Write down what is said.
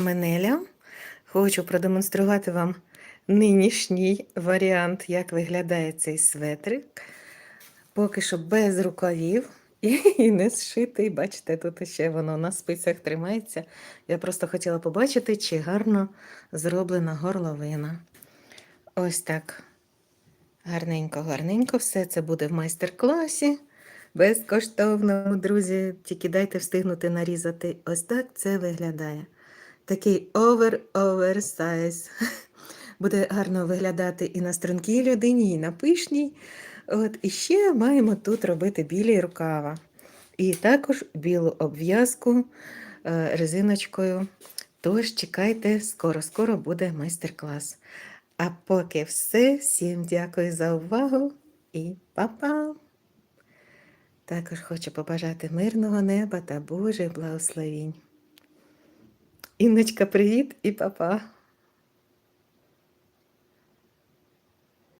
Менеля. Хочу продемонструвати вам нинішній варіант, як виглядає цей светрик. Поки що без рукавів і не зшитий. Бачите, тут ще воно на спицях тримається. Я просто хотіла побачити, чи гарно зроблена горловина. Ось так. Гарненько, гарненько. Все це буде в майстер-класі. Безкоштовно, друзі. Тільки дайте встигнути нарізати. Ось так це виглядає. Такий овер-оверсайз. Буде гарно виглядати і на стрункій людині, і на пишній. От, і ще маємо тут робити білі рукава. І також білу обв'язку е, резиночкою. Тож чекайте, скоро-скоро буде майстер-клас. А поки все, всім дякую за увагу і па-па! Також хочу побажати мирного неба та Божих благословінь. Інночка, привіт і па-па!